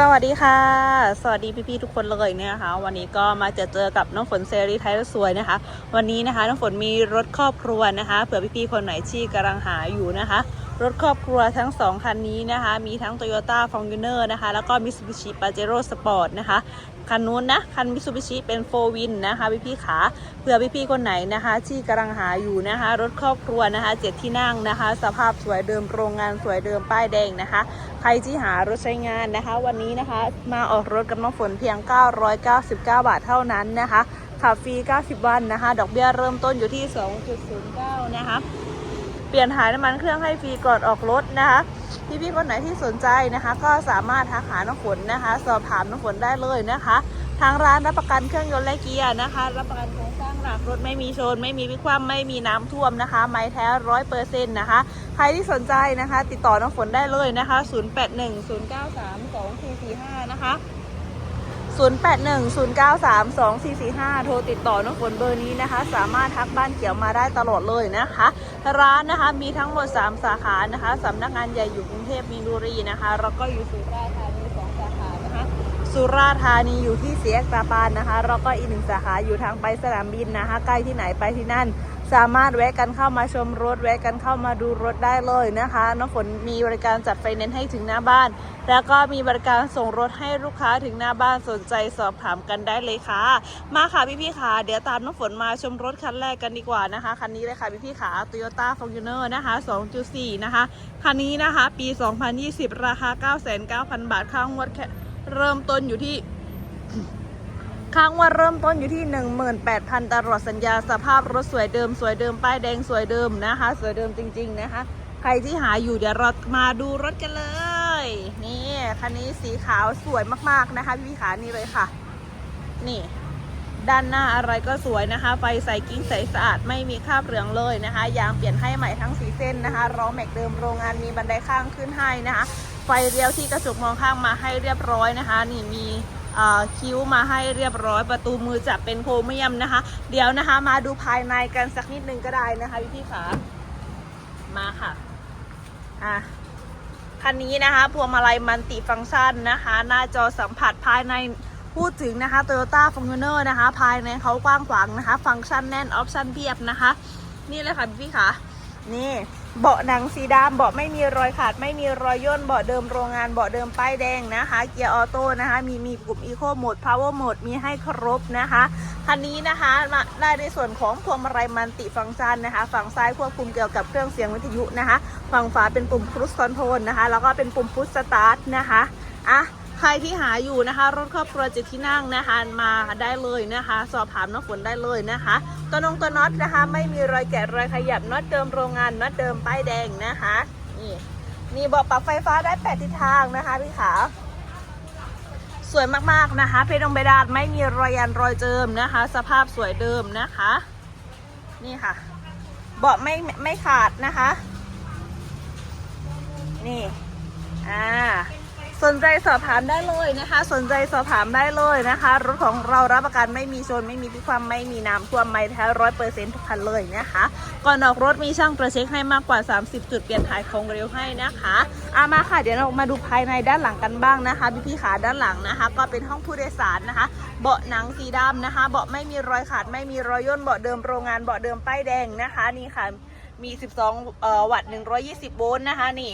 สวัสดีค่ะ สวัสดีพี่ๆทุกคนเลยเนี่ยนะคะ วันนี้ก็มาเจอเจอกับน้องฝนเซรีไทยรถสวยนะคะ วันนี้นะคะน้องฝนมีรถครอบครัวนะคะ เผื่อพี่ๆคนไหนที่กำลังหาอยู่นะคะ รถครอบครัวทั้งสองคันนี้นะคะ มีทั้ง Toyota f o r t u n e r นะคะ แล้วก็ Mitsubishi Pajero Sport นะคะ คันนู้นนะ คัน Mitsubishi เป็น 4 win นะคะพี่ๆขาเผื่อพี่ๆคนไหนนะคะ ที่กำลังหาอยู่นะคะ รถครอบครัวนะคะเจ็ดที่นั่งนะคะ สภาพสวยเดิมโรงงานสวยเดิมป้ายแดงนะคะ ใครที่หารถใช้งานนะคะ วันนี้นะคะมาออกรถกับน้องฝนเพียง 999 บาทเท่านั้นนะคะขับฟรี 90 วันนะคะ ดอกเบี้ยเริ่มต้นอยู่ที่ 2.09 นะคะ ปลี่ยนถ่ายน้ำมันเครื่องให้ฟรีก่อนออกรถนะคะพี่ๆคนไหนที่สนใจนะคะ ก็สามารถทักหาน้องฝนนะคะ สอบถามน้องฝนได้เลยนะคะ ทางร้านรับประกันเครื่องยนต์และเกียร์นะคะ รับประกันโครงสร้างหลักรถไม่มีชน ไม่มีวิความไม่มีน้ำท่วมนะคะ ไม้แท้ร้อยเปอร์เซ็นต์นะคะ ใครที่สนใจนะคะ ติดต่อน้องฝนได้เลยนะคะ 0810932445 นะคะ 0810932445 โทรติดต่อน้องฝนเบอร์นี้นะคะ สามารถทักบ้านเขียวมาได้ตลอดเลยนะคะ ร้านนะคะมีทั้งหมด 3 สาขานะคะสำนักงานใหญ่อยู่กรุงเทพมีนบุรีนะคะ แล้วก็อยู่สุราษฎร์ธานีสองสาขานะคะ สุราษฎร์ธานีอยู่ที่เสียกตาปานนะคะ แล้วก็อีกหนึ่งสาขาอยู่ทางไปสนามบินนะคะ ใกล้ที่ไหนไปที่นั่น สามารถแวะกันเข้ามาชมรถ แวะกันเข้ามาดูรถได้เลยนะคะ น้องฝนมีบริการจัดไฟแนนซ์ให้ถึงหน้าบ้าน แล้วก็มีบริการส่งรถให้ลูกค้าถึงหน้าบ้านสนใจสอบถามกันได้เลยค่ะ มาค่ะพี่ๆค่ะ เดี๋ยวตามน้องฝนมาชมรถคันแรกกันดีกว่านะคะ คันนี้เลยค่ะพี่ๆค่ะ Toyota Fortuner นะคะ 2.4 นะคะ คันนี้นะคะ ปี 2020 ราคา 99,000 บาทค่างวดแค่เริ่มต้นอยู่ที่ ค้างว่าเริ่มต้นอยู่ที่ 18,000 ตลอดสัญญาสภาพรถสวยเดิม สวยเดิมป้ายแดงสวยเดิมนะคะ สวยเดิมจริง ๆ นะคะ ใครที่หาอยู่เดี๋ยวเรามาดูรถกันเลย นี่คันนี้สีขาวสวยมากๆนะคะ พี่ขานี่เลยค่ะ นี่ ด้านหน้าอะไรก็สวยนะคะ ไฟใสกิ้งใสสะอาดไม่มีคราบเหลืองเลยนะคะยางเปลี่ยนให้ใหม่ทั้งสีเส้นนะคะล้อแม็กเดิมโรงงานมีบันไดข้างขึ้นให้นะคะ ไฟเลี้ยวที่กระจกมองข้างมาให้เรียบร้อยนะคะ นี่มี คิ้วมาให้เรียบร้อยประตูมือจับเป็นโครเมียมนะคะ เดี๋ยวนะคะ มาดูภายในกันสักนิดนึงก็ได้นะคะพี่พี่ขามาค่ะอะคันนี้นะคะพวงมาลัยมันติฟังก์ชันนะคะ หน้าจอสัมผัสภายในพูดถึงนะคะ Toyota f o r t u n e r นะคะ ภายในเขากว้างขวางนะคะ ฟังก์ชันแน่นออปชันเพียบนะคะ นี่เลยค่ะพี่ค่ะนี่ เบาะหนังสีดำเบาะไม่มีรอยขาด ไม่มีรอยย่นเบาะเดิมโรงงานเบาะเดิมป้ายแดงนะคะ เกียร์ออโต้นะคะ มีมีปุ่ม Eco Mode Power Mode มีให้ครบนะคะคันนี้นะคะมาได้ในส่วนของพวงมาลัยมันติฟังก์ชันนะคะ ฝั่งซ้ายควบคุมเกี่ยวกับเครื่องเสียงวิทยุนะคะ ฝั่งขวาเป็นปุ่มครู e คอนโทรลนะคะ แล้วก็เป็นปุ่มพุชสตาร์ทนะคะอะ ใครที่หาอยู่นะคะ รถครอบครัวเจ็ดที่นั่งนะคะมาได้เลยนะคะ สอบถามน้องฝนได้เลยนะคะตัวนงตัวน็อตนะคะ ไม่มีรอยแกะรอยขยับน็อตเดิมโรงงานน็อตเดิมป้ายแดงนะคะนี่นี่เบอกปรับไฟฟ้าได้แปดทิศทางนะคะพี่ขาสวยมากๆนะคะ เพดงเบดาดไม่มีรอยยันรอยเจิมนะคะ สภาพสวยเดิมนะคะ นี่ค่ะ เบาะไม่ไม่ขาดนะคะ นี่อ่า สนใจสอบถามได้เลยนะคะ สนใจสอบถามได้เลยนะคะ รถของเรารับประกันไม่มีชนไม่มีพิความไม่มีน้ำท่วมไม่แท้ร้อยเปอร์เซ็นต์ทุกคันเลยนะคะ ก่อนออกรถมีช่างตรวจเช็คให้มากกว่า 30 จุดเปลี่ยนถ่ายของเร็วให้นะคะอามาค่ะเดี๋ยวเรามาดูภายในด้านหลังกันบ้างนะคะพี่พี่ๆขาด้านหลังนะคะ ก็เป็นห้องผู้โดยสารนะคะ เบาะหนังสีดำนะคะ เบาะไม่มีรอยขาดไม่มีรอยย่นเบาะเดิมโรงงานเบาะเดิมป้ายแดงนะคะนี่ค่ะมี 12เอ่อวัตต์120 โวลต์นะคะนี่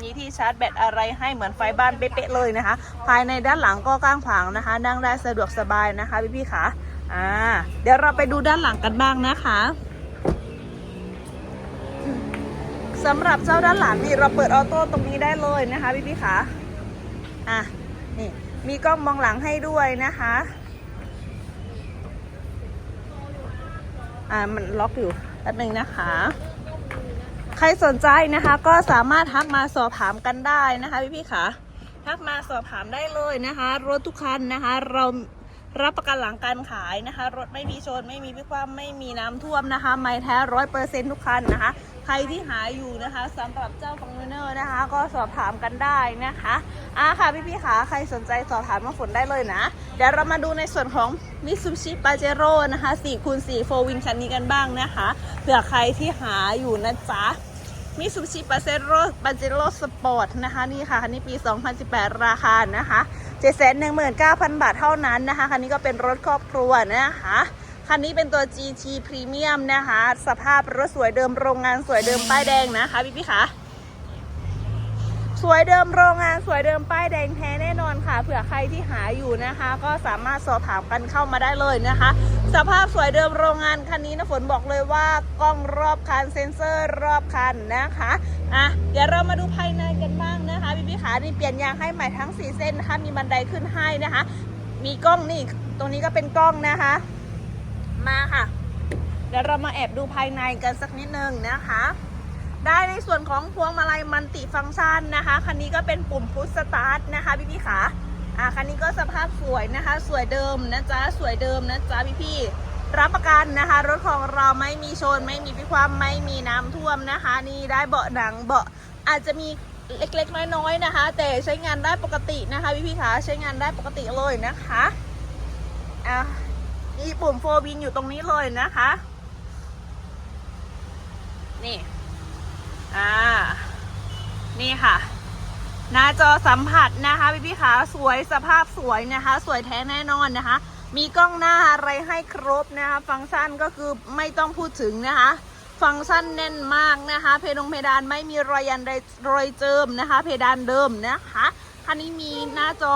มีที่ชาร์จแบตอะไรให้เหมือนไฟบ้านเป๊ะๆเลยนะคะ ภายในด้านหลังก็กว้างขวางนะคะ นั่งได้สะดวกสบายนะคะพี่ๆค่ะอ่าเดี๋ยวเราไปดูด้านหลังกันบ้างนะคะสำหรับเจ้าด้านหลังนี่เราเปิดออโต้ตรงนี้ได้เลยนะคะพี่ๆค่ะอะนี่มีกล้องมองหลังให้ด้วยนะคะอ่ามันล็อกอยู่แป๊บนึงนะคะ ใครสนใจนะคะก็สามารถทักมาสอบถามกันได้นะคะพี่พี่ๆค่ะทักมาสอบถามได้เลยนะคะ รถทุกคันนะคะ เรารับประกันหลังการขายนะคะ รถไม่มีชนไม่มีพิความไม่มีน้ำท่วมนะคะ ไม่แท้ร้อยเปอร์เซ็นทุกคันนะคะ ใครที่หาอยู่นะคะสำหรับเจ้าฟองเนอร์นะคะ ก็สอบถามกันได้นะคะอ่าค่ะพี่พี่ๆค่ะใครสนใจสอบถามมาฝนได้เลยนะ เดี๋ยวเรามาดูในส่วนของ Mitsubishi Pajero นะคะ4คูณ4 4 win คันนี้กันบ้างนะคะเผื่อใครที่หาอยู่นะจ๊ะ มิซูชิปาเซโรปาเจโรสปอร์ตนะคะนี่ค่ะคันนี้ปี 2018 ราคานะคะ719,000 บาทเท่านั้นนะคะ คันนี้ก็เป็นรถครอบครัวนะคะ คันนี้เป็นตัว GT Premium นะคะ สภาพรถสวยเดิมโรงงานสวยเดิมป้ายแดงนะคะพี่พี่คะสวยเดิมโรงงานสวยเดิมป้ายแดงแท้แน่นอนค่ะ เผื่อใครที่หาอยู่นะคะ ก็สามารถสอบถามกันเข้ามาได้เลยนะคะ สภาพสวยเดิมโรงงานคันนี้นะฝนบอกเลยว่ากล้องรอบคันเซ็นเซอร์รอบคันนะคะอะเดี๋ยวเรามาดูภายในกันบ้างนะคะพี่พี่ๆขานี่เปลี่ยนยางให้ใหม่ทั้ง 4 เส้นนะคะมีบันไดขึ้นให้นะคะ มีกล้องนี่ตรงนี้ก็เป็นกล้องนะคะ มาค่ะ เดี๋ยวเรามาแอบดูภายในกันสักนิดนึงนะคะได้ในส่วนของพวงมาลัยมันติฟังก์ชันนะคะ คันนี้ก็เป็นปุ่มพุชสตาร์ทนะคะพี่พี่ๆขา อ่าคันนี้ก็สภาพสวยนะคะ สวยเดิมนะจ๊ะสวยเดิมนะจ๊ะพี่พี่รับประกันนะคะ รถของเราไม่มีชน ไม่มีพิความไม่มีน้ำท่วมนะคะ นี่ได้เบาะหนังเบาะอาจจะมีเล็กๆน้อยๆนะคะ แต่ใช้งานได้ปกตินะคะพี่พี่ๆขาใช้งานได้ปกติเลยนะคะอะมีปุ่มโฟวินอยู่ตรงนี้เลยนะคะ นี่อ่านี่ค่ะ หน้าจอสัมผัสนะคะพี่พี่ๆขาสวยสภาพสวยนะคะ สวยแท้แน่นอนนะคะ มีกล้องหน้าอะไรให้ครบนะคะ ฟังก์ชันก็คือไม่ต้องพูดถึงนะคะ ฟังก์ชันแน่นมากนะคะ เพดงเพดานไม่มีรอยยันใดรอยเจิมนะคะ เพดานเดิมนะคะคันนี้มีหน้าจอ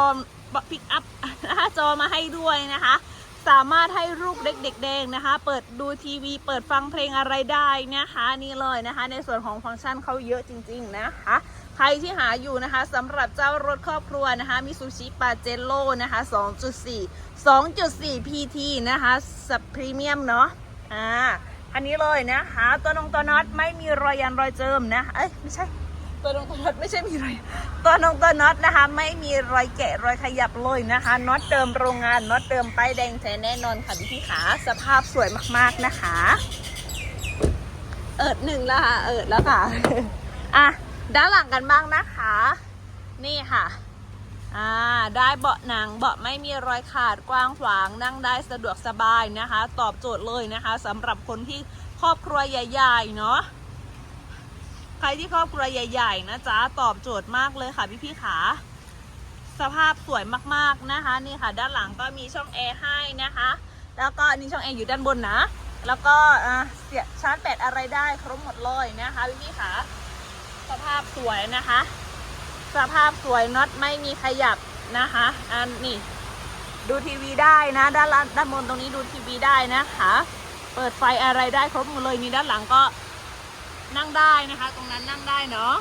พิกอัพหน้าจอมาให้ด้วยนะคะ สามารถให้ลูกเด็กเด็กแดงนะคะ เปิดดูทีวี เปิดฟังเพลงอะไรได้นะคะ นี่เลยนะคะ ในส่วนของฟังก์ชันเขาเยอะจริง ๆ นะคะ ใครที่หาอยู่นะคะสำหรับเจ้ารถครอบครัวนะคะมิซูชิปาเจโ o นะคะ 2.4 2.4 PT นะคะสับพรีเมียมเนาะอ่าอันนี้เลยนะคะตัวนงตัวน็อตไม่มีรอยยันรอยเจิมนะเอ้ยไม่ใช่ตัวนงตัวน็อตไม่ใช่มีรอยตัวนงตัวน็อตนะคะ ไม่มีรอยแกะรอยขยับเลยนะคะน็อตเดิมโรงงานน็อตเดิมป้ายแดงแท้แน่นอนค่ะพี่พี่ขาสภาพสวยมากๆนะคะ เอิดหนึ่งแล้วค่ะเอิดแล้วค่ะอะ ด้านหลังกันบ้างนะคะ นี่ค่ะ อ่า ได้เบาะหนังเบาะไม่มีรอยขาดกว้างขวาง นั่งได้สะดวกสบายนะคะ ตอบโจทย์เลยนะคะสำหรับคนที่ครอบครัวใหญ่ๆเนาะใครที่ครอบครัวใหญ่ ๆ นะจ๊ะ ตอบโจทย์มากเลยค่ะพี่พี่ขา สภาพสวยมากๆนะคะ นี่ค่ะ ด้านหลังก็มีช่องแอร์ให้นะคะ แล้วก็นนี้ช่องแอร์อยู่ด้านบนนะ แล้วก็เสียบชาร์จแบตอะไรได้ครบหมดเลยนะคะพี่พี่ขา สภาพสวยนะคะ สภาพสวยน็อตไม่มีขยับนะคะ อันนี้ดูทีวีได้นะด้านล่างด้านบนตรงนี้ดูทีวีได้นะคะ เปิดไฟอะไรได้ครบหมดเลยนี่ด้านหลังก็นั่งได้นะคะ ตรงนั้นนั่งได้เนาะ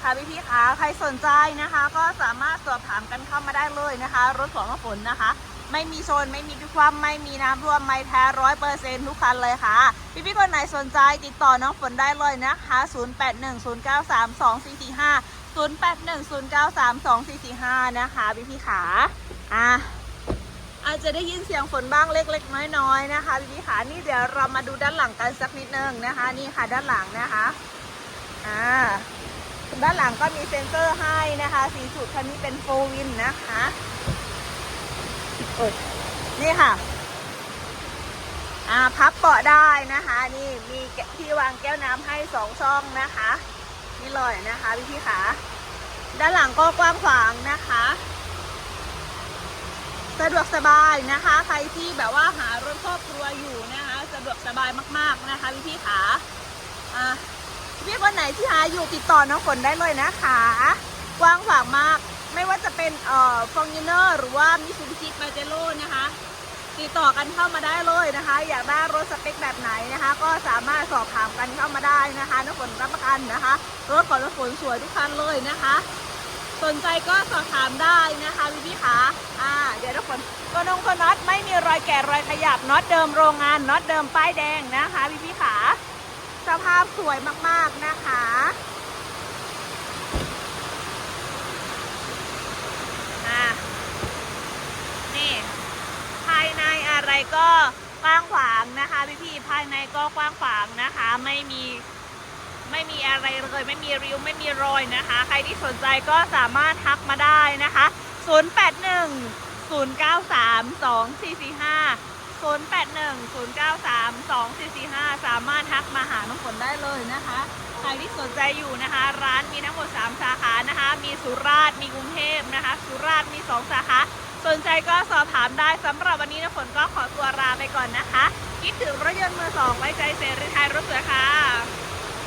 ค่ะพี่พี่คะใครสนใจนะคะ ก็สามารถสอบถามกันเข้ามาได้เลยนะคะ รถของฝนนะคะ ไม่มีชน ไม่มีพิความไม่มีน้ำท่วมไม่แท้ร้อยเปอร์เซ็นทุกคันเลยค่ะ พี่พี่ๆคนไหนสนใจติดต่อน้องฝนได้เลยนะคะ 0810932445 0810932445 นะคะพี่พี่ขาอะอาจจะได้ยินเสียงฝนบ้างเล็ก ๆ น้อยๆนะคะพี่พี่ขานี่เดี๋ยวเรามาดูด้านหลังกันสักนิดนึงนะคะ นี่ค่ะด้านหลังนะคะอ่าด้านหลังก็มีเซ็นเซอร์ให้นะคะสีสุดคันนี้เป็นโฟวินนะคะ นี่ค่ะอ่าพับเบาะได้นะคะ นี่มีที่วางแก้วน้ำให้สองช่องนะคะ นี่เลยนะคะพี่พี่ขาด้านหลังก็กว้างขวางนะคะ สะดวกสบายนะคะ ใครที่แบบว่าหารถครอบครัวอยู่นะคะ สะดวกสบายมากๆนะคะพี่พี่ขาอ่าพี่คนไหนที่หาอยู่ติดต่อน้องฝนได้เลยนะคะ กว้างขวางมาก ไม่ว่าจะเป็นเอ่อฟองยูเนอร์หรือว่ามิซูบิชิปาเจโร่นะคะติดต่อกันเข้ามาได้เลยนะคะ อยากได้รถสเปคแบบไหนนะคะ ก็สามารถสอบถามกันเข้ามาได้นะคะน้องฝนรับประกันนะคะ รถของน้องฝนสวยทุกคันเลยนะคะ สนใจก็สอบถามได้นะคะพี่พี่ขาอ่าเดี๋ยวทุกคนก็นงก็น็อตไม่มีรอยแกะรอยขยับน็อตเดิมโรงงานน็อตเดิมป้ายแดงนะคะพี่พี่ขาสภาพสวยมากๆนะคะ อะ นี่ ภายในอะไร ก็กว้างขวางนะคะพี่ๆภายในก็กว้างขวางนะคะ ไม่มีไม่มีอะไรเลยไม่มีริ้วไม่มีรอยนะคะ ใครที่สนใจก็สามารถทักมาได้นะคะ 081 093 2445 0810932445 สามารถทักมาหาน้องฝนได้เลยนะคะ ใครที่สนใจอยู่นะคะ ร้านมีทั้งหมด 3 สาขานะคะ มีสุราษฎร์มีกรุงเทพนะคะ สุราษฎร์มี 2 สาขา สนใจก็สอบถามได้สำหรับวันนี้นะฝนก็ขอตัวลาไปก่อนนะคะ คิดถึงรถยนต์มือสองไว้ใจเสรีไทยรถสวยค่ะ